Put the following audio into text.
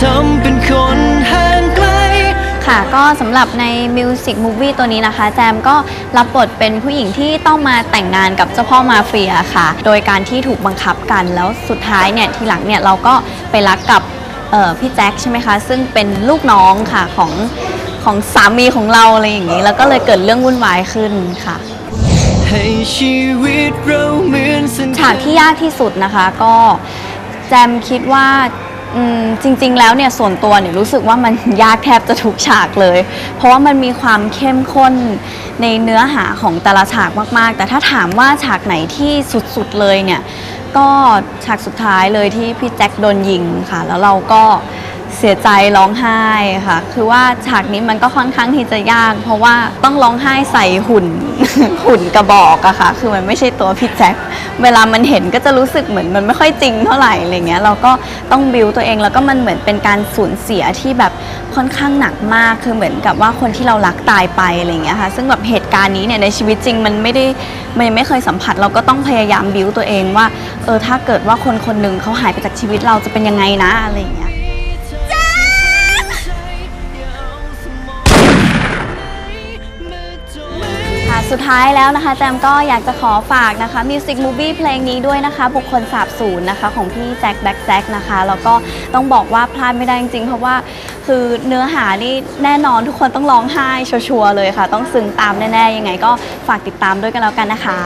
ทำเป็นคนห่างไกล ค่ะก็สำหรับในมิวสิกมูฟวี่ตัวนี้นะคะ แจมก็รับบทเป็นผู้หญิงที่ต้องมาแต่งงานกับเจ้าพ่อมาเฟียค่ะ โดยการที่ถูกบังคับกันแล้วสุดท้ายเนี่ยทีหลังเนี่ยเราก็ไปรักกับเอ่อพี่แจ็คใช่ไหมคะ ซึ่งเป็นลูกน้องค่ะของของสามีของเราอะไรอย่างนี้ แล้วก็เลยเกิดเรื่องวุ่นวายขึ้นค่ะ ให้ชีวิตเราเหมือนเส้นฉากที่ยากที่สุดนะคะก็แจมคิดว่า อืมจริงๆ แล้วเนี่ยส่วนตัวเนี่ยรู้สึกว่ามัน ยากแทบจะทุกฉากเลย เพราะว่ามันมีความเข้มข้นในเนื้อหาของแต่ละฉากมากๆ แต่ถ้าถามว่าฉากไหนที่สุดๆเลยเนี่ย ก็ฉากสุดท้ายเลยที่พี่แจ็คโดนยิงค่ะ แล้วเราก็เสียใจร้องไห้ค่ะ คือว่าฉากนี้มันก็ค่อนข้างที่จะยาก เพราะว่าต้องร้องไห้ใส่หุ่น หุ่นกระบอกอะค่ะ คือมันไม่ใช่ตัวพี่แจ็ค เวลามันเห็นก็จะรู้สึกเหมือนมันไม่ค่อยจริงเท่าไหร่อะไรเงี้ยเราก็ต้องบิวตัวเองแล้วก็มันเหมือนเป็นการสูญเสียที่แบบค่อนข้างหนักมากคือเหมือนกับว่าคนที่เรารักตายไปอะไรเงี้ยค่ะซึ่งแบบเหตุการณ์นี้เนี่ยในชีวิตจริงมันไม่ได้มันไม่เคยสัมผัส เราก็ต้องพยายามบิวตัวเองว่าเออถ้าเกิดว่าคนคนหนึ่งเขาหายไปจากชีวิตเราจะเป็นยังไงนะอะไรเงี้ย สุดท้ายแล้วนะคะ แจมก็อยากจะขอฝากนะคะมิวสิกมูฟี่เพลงนี้ด้วยนะคะ บุคคลสาบสูญนะคะของพี่แจ็คแบ็กแจ็คนะคะ แล้วก็ต้องบอกว่าพลาดไม่ได้จริงๆ เพราะว่าคือเนื้อหานี่แน่นอนทุกคนต้องร้องไห้ชัวร์เลยค่ะ ต้องซึ้งตามแน่ๆ ยังไงก็ฝากติดตามด้วยกันแล้วกันนะคะ